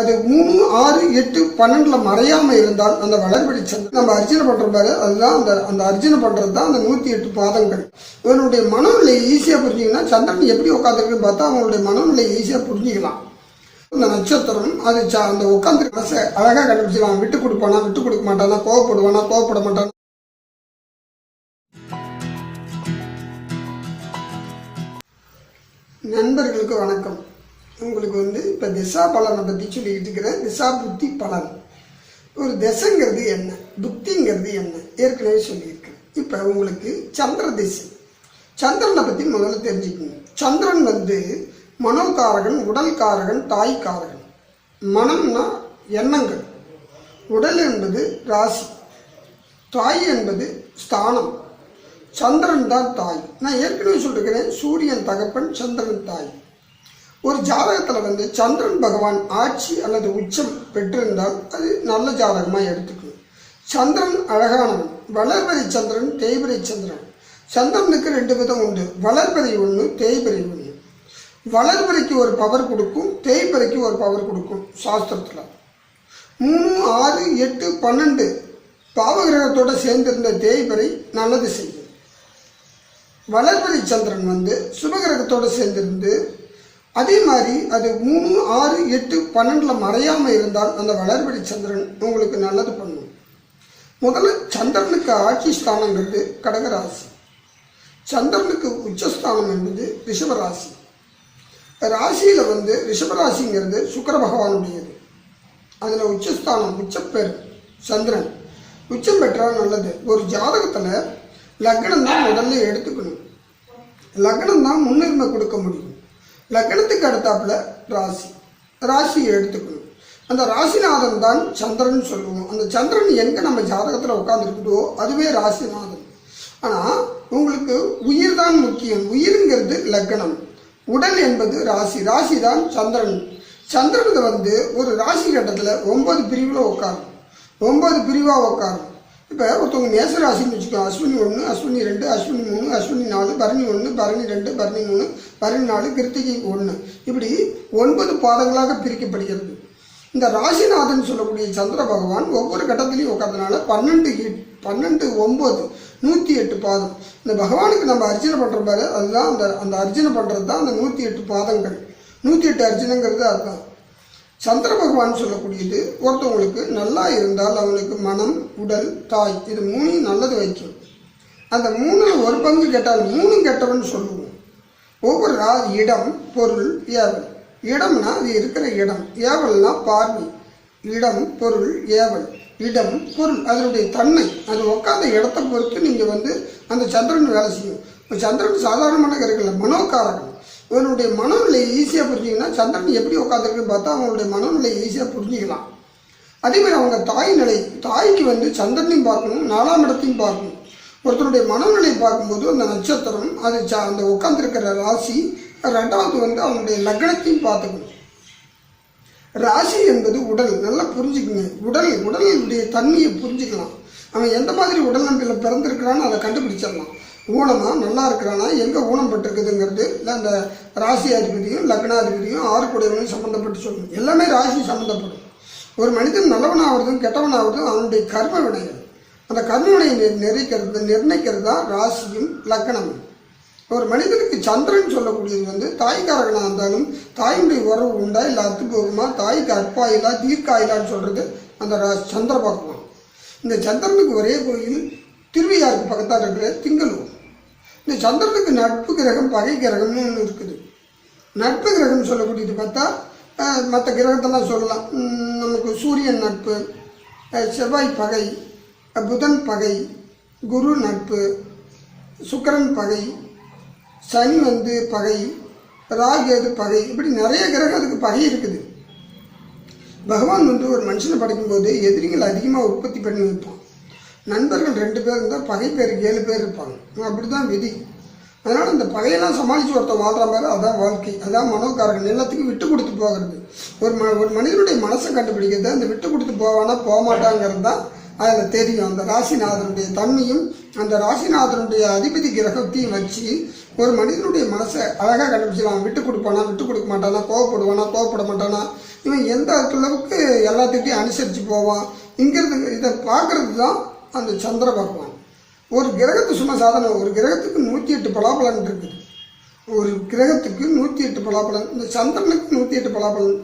அது மூணு ஆறு எட்டு பன்னெண்டுல மறையாம இருந்தால் அந்த வளர்பிடி சந்திரன் நம்ம அர்ச்சனை பண்ற பாரு அதுதான் அந்த அந்த அர்ச்சனை பண்றது தான் அந்த நூத்தி எட்டு பாதங்கள். இவனுடைய மனநிலையை ஈஸியா புரிஞ்சிங்கன்னா சந்திரன் எப்படி உட்காந்துருக்குன்னு பார்த்தா அவனுடைய மனநிலையை ஈஸியா புரிஞ்சிக்கலாம். இந்த நட்சத்திரம் அது அந்த உட்காந்துருக்க மனசை அழகா கண்டுபிடிச்சிடலாம் விட்டு கொடுப்பானா விட்டு கொடுக்க மாட்டானா கோவப்படுவானா கோவப்பட மாட்டானா? நண்பர்களுக்கு வணக்கம். உங்களுக்கு வந்து இப்போ திசா பலனை பற்றி சொல்லிக்கிட்டு இருக்கிறேன். திசா புத்தி பலன். ஒரு திசைங்கிறது என்ன? புத்திங்கிறது என்ன? ஏற்கனவே சொல்லியிருக்கேன் இப்போ உங்களுக்கு சந்திர திசை. சந்திரனை பற்றி முதல்ல தெரிஞ்சுக்கணும் சந்திரன் வந்து மனோகாரகன் உடல்காரகன் தாய்க்காரகன் மனம்னா எண்ணங்கள். உடல் என்பது ராசி. தாய் என்பது ஸ்தானம். சந்திரன் தான் தாய். நான் ஏற்கனவே சொல்லிருக்கிறேன். சூரியன் தகப்பன் சந்திரன் தாய். ஒரு ஜாதகத்தில் வந்து சந்திரன் பகவான் ஆட்சி அல்லது உச்சம் பெற்றிருந்தால் அது நல்ல ஜாதகமாக எடுத்துக்கணும். சந்திரன் அழகானவன் வளர்பதி சந்திரன் தேய்பிரை சந்திரன். சந்திரனுக்கு ரெண்டு விதம் உண்டு. வளர்பதி ஒன்று தேய்பிறை ஒன்று வளர்பிறைக்கு ஒரு பவர் கொடுக்கும் தேய்பிறைக்கு ஒரு பவர் கொடுக்கும் சாஸ்திரத்தில். மூணு ஆறு எட்டு பன்னெண்டு பாவகிரகத்தோடு சேர்ந்திருந்த தேய்பறை நல்லது செய்யும். வளர்பிறை சந்திரன் வந்து சுபகிரகத்தோடு சேர்ந்திருந்து அதே மாதிரி அது மூணு ஆறு எட்டு பன்னெண்டில் மறையாமல் இருந்தால் அந்த வளர்பிறை சந்திரன் உங்களுக்கு நல்லது பண்ணும். முதல்ல சந்திரனுக்கு ஆட்சி ஸ்தானங்கிறது கடகராசி. சந்திரனுக்கு உச்சஸ்தானம் என்பது ரிஷபராசி. ராசியில் வந்து ரிஷபராசிங்கிறது சுக்கர பகவானுடையது. அதில் உச்சஸ்தானம் உச்சப்பேர் சந்திரன். உச்சம் பெற்றால் நல்லது. ஒரு ஜாதகத்தில் லக்னம் தான் முதல்ல எடுத்துக்கணும். லக்னம் தான் முன்னுரிமை கொடுக்க முடியும். லக்னத்துக்கு அடுத்தாப்புல ராசி. ராசியை எடுத்துக்கணும் அந்த ராசிநாதன் தான் சந்திரன் சொல்லுவோம். அந்த சந்திரன் எங்கே நம்ம ஜாதகத்தில் உட்காந்துருக்குதோ அதுவே ராசிநாதன். ஆனால் உங்களுக்கு உயிர் தான் முக்கியம். உயிருங்கிறது லக்னம் உடல் என்பது ராசி. ராசி தான் சந்திரன். சந்திரனுக்கு வந்து ஒரு ராசி கட்டத்தில் ஒன்பது பிரிவில் உட்காரும். ஒன்பது பிரிவாக உட்காரும். இப்போ ஒருத்தவங்க மேசராசின்னு வச்சுக்கோ அஸ்வினி ஒன்று அஸ்வினி ரெண்டு அஸ்வினி மூணு அஸ்வினி நாலு பரணி ஒன்று பரணி ரெண்டு பரணி மூணு பரணி நாலு கிருத்திகை ஒன்று இப்படி ஒன்பது பாதங்களாக பிரிக்கப்படுகிறது. இந்த ராசிநாதன் சொல்லக்கூடிய சந்திர பகவான் ஒவ்வொரு கட்டத்திலையும் உட்கார்ந்தனால பன்னெண்டு எட்- பன்னெண்டு ஒம்பது நூற்றி எட்டு பாதம். இந்த பகவானுக்கு நம்ம அர்ச்சனை பண்ணுற பாரு அதுதான் அந்த அந்த அர்ச்சனை பண்ணுறது தான் அந்த நூற்றி எட்டு பாதங்கள். நூற்றி எட்டு அர்ச்சனைங்கிறது அதுதான். சந்திர பகவான் சொல்லக்கூடியது ஒருத்தவங்களுக்கு நல்லா இருந்தால் அவனுக்கு மனம் உடல் தாய் இது மூணையும் நல்லது வைக்கும். அந்த மூணில் ஒரு பங்கு கேட்டால் மூணும் கெட்டவன் சொல்லுவோம். ஒவ்வொரு ரா இடம் பொருள் ஏவல். இடம்னா அது இருக்கிற இடம். ஏவல்னா பார்வை. இடம் பொருள் ஏவல். இடம் பொருள் அதனுடைய தன்மை. அது உட்காந்த இடத்தை பொறுத்து நீங்கள் வந்து அந்த சந்திரன் வேலை செய்யும். இப்போ சந்திரன் சாதாரணமான கிரகங்கள் மனோகாரகம் இவனுடைய மனநிலை ஈஸியாக புரிஞ்சிங்கன்னா சந்திரன் எப்படி உட்காந்துருக்குன்னு பார்த்தா அவங்களுடைய மனநிலை ஈஸியாக புரிஞ்சிக்கலாம். அதேமாதிரி அவங்க தாய் நிலை தாய்க்கு வந்து சந்திரனையும் பார்க்கணும் நாலாம் இடத்தையும் பார்க்கணும். ஒருத்தருடைய மனநிலை பார்க்கும்போது அந்த நட்சத்திரம் அது ச- அந்த உட்காந்துருக்கிற ராசி ரெண்டாவது வந்து அவனுடைய லக்னத்தையும் பார்த்துக்கணும். ராசி என்பது உடல் நல்லா புரிஞ்சுக்கணும் உடல் உடலுடைய தன்மையை புரிஞ்சுக்கலாம். அவன் எந்த மாதிரி உடல் நம்பியில் பிறந்திருக்கிறான்னு அதை கண்டுபிடிச்சிடலாம். ஊனமாக நல்லா இருக்கிறானா? எங்கே ஊனம் பட்டிருக்குதுங்கிறது இல்லை அந்த ராசி அதிபதியும் லக்னாதிபதியும் ஆறுக்குடையவனும் சம்மந்தப்பட்டு சொல்லணும் எல்லாமே ராசி சம்மந்தப்படும் ஒரு மனிதன் நல்லவனாகிறதும் கெட்டவனாகிறதும் அவனுடைய கர்ம வினைகள். அந்த கர்ம வினையை நிர்- நிர்ணயிக்கிறது நிர்ணயிக்கிறது தான் ராசியும் லக்னமும். ஒரு மனிதனுக்கு சந்திரன் சொல்லக்கூடியது வந்து தாய்க்காரகனாக இருந்தாலும் தாயினுடைய உறவு உண்டா இல்லை அத்து போகுமா தாய்க்கு அற்பாயிலா தீர்க்காயிலான்னு சொல்கிறது அந்த ரா- சந்திர பகவான். இந்த சந்திரனுக்கு ஒரே கோயில் திருவையாருக்கு பக்கத்தால் இருக்கிற திங்களூர். இந்த சந்திரனுக்கு நட்பு கிரகம் பகை கிரகம்னு ஒன்று இருக்குது. நட்பு கிரகம் சொல்லக்கூடியது பார்த்தா மற்ற கிரகத்தெல்லாம் சொல்லலாம். நமக்கு சூரியன் நட்பு செவ்வாய் பகை புதன் பகை குரு நட்பு சுக்கரன் பகை சனி வந்து பகை ராகேது பகை. இப்படி நிறைய கிரகம் அதுக்கு பகை இருக்குது. பகவான் வந்து ஒரு மனுஷனை படைக்கும்போது எதிரிகள் அதிகமாக உற்பத்தி பண்ணி வைப்பான். நண்பர்கள் ரெண்டு பேர் இருந்தால் பகை பேர் ஏழு பேர் இருப்பாங்க. அப்படி தான் விதி. அதனால் இந்த பகையெல்லாம் சமாளித்து ஒருத்தன் வாழ்கிற மாதிரி அதான் வாழ்க்கை. அதான் மனோக்காரர்கள் எல்லாத்துக்கும் விட்டு கொடுத்து போகிறது. ஒரு ம ஒரு மனிதனுடைய மனசை கண்டுபிடிக்கிறது. அந்த விட்டு கொடுத்து போவானா போக மாட்டாங்கிறது தான் அதில் தெரியும். அந்த ராசிநாதனுடைய தன்மையும் அந்த ராசிநாதனுடைய அதிபதி கிரகத்தையும் வச்சு ஒரு மனிதனுடைய மனசை அழகாக கண்டுபிடிச்சிடலாம் விட்டு கொடுப்பானா விட்டு கொடுக்க மாட்டானா கோவப்படுவானா கோவப்பட மாட்டானா? இவன் எந்த அளவுக்கு எல்லாத்துக்கிட்டையும் அனுசரித்து போவான்? இங்கிறது இதை பார்க்கறது தான் அந்த சந்திர பகவான். ஒரு கிரகத்து சும்மா சாதனை ஒரு கிரகத்துக்கு நூற்றி எட்டு பலாபலன் இருக்குது. ஒரு கிரகத்துக்கு நூற்றி எட்டு பலாபலன் இந்த சந்திரனுக்கு நூற்றி எட்டு பலாபலன்.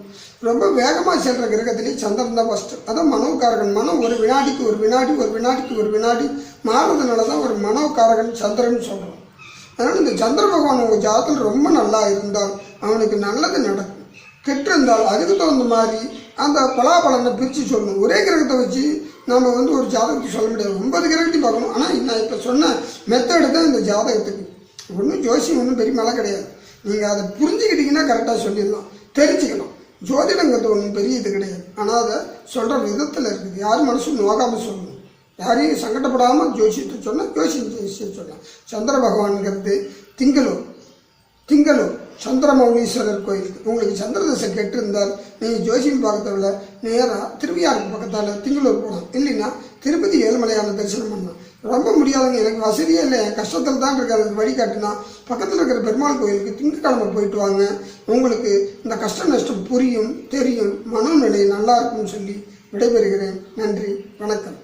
ரொம்ப வேகமாக செல்கிற கிரகத்திலேயே சந்திரன் தான் ஃபஸ்ட்டு அதான் மனோகாரகன். மனம் ஒரு வினாடிக்கு ஒரு வினாடி ஒரு வினாடிக்கு ஒரு வினாடி மாறுறதுனால தான் ஒரு மனோகாரகன் சந்திரன் சொல்கிறோம் அதனால் இந்த சந்திர பகவான் உங்கள் ஜாதகத்தில் ரொம்ப நல்லா இருந்தால் அவனுக்கு நல்லது நடக்கும். கெட்டிருந்தால் அதுக்கு தகுந்த மாதிரி அந்த பலாபலனை பிரித்து சொல்லணும் ஒரே கிரகத்தை வச்சு நம்ம வந்து ஒரு ஜாதகத்தை சொல்ல முடியாது. ஒன்பது கிரகத்தையும் பார்க்கணும். ஆனால் நான் இப்போ சொன்ன மெத்தடு தான் இந்த ஜாதகத்துக்கு. ஒன்றும் ஜோசியம் ஒன்றும் பெரிய மழை கிடையாது. நீங்கள் அதை புரிஞ்சுக்கிட்டீங்கன்னா கரெக்டாக சொல்லிடலாம். தெரிஞ்சுக்கணும். ஜோதிடங்கிறது ஒன்றும் பெரிய இது கிடையாது. ஆனால் அதை சொல்கிற விதத்தில் இருக்குது. யார் மனசும் நோகாமல் சொல்லணும். யாரையும் சங்கடப்படாமல் ஜோசியத்தை சொன்னால் ஜோசியம் ஜோசியம் சொல்லலாம் சந்திர பகவான்கிறது திங்களூர் திங்களூர் சந்திரமௌலீஸ்வரர் கோயில். உங்களுக்கு சந்திரதசை கெட்டிருந்தால் நீங்கள் ஜோசியம் பார்க்கறதில்ல நேராக திருவியாருக்கு பக்கத்தால் திங்களூர் போகலாம். இல்லைன்னா திருப்பதி ஏழுமலையான தரிசனம் பண்ணலாம். ரொம்ப முடியாதவங்க எனக்கு வசதியே இல்லை. கஷ்டத்தில் தான் இருக்காது வழி வழிகாட்டுனா பக்கத்தில் இருக்கிற பெருமாள் கோயிலுக்கு திங்கக்கிழமை போயிட்டு வாங்க. உங்களுக்கு இந்த கஷ்ட நஷ்டம் புரியும் தெரியும். மனநிலை நல்லா இருக்கும்னு சொல்லி விடைபெறுகிறேன். நன்றி. வணக்கம்.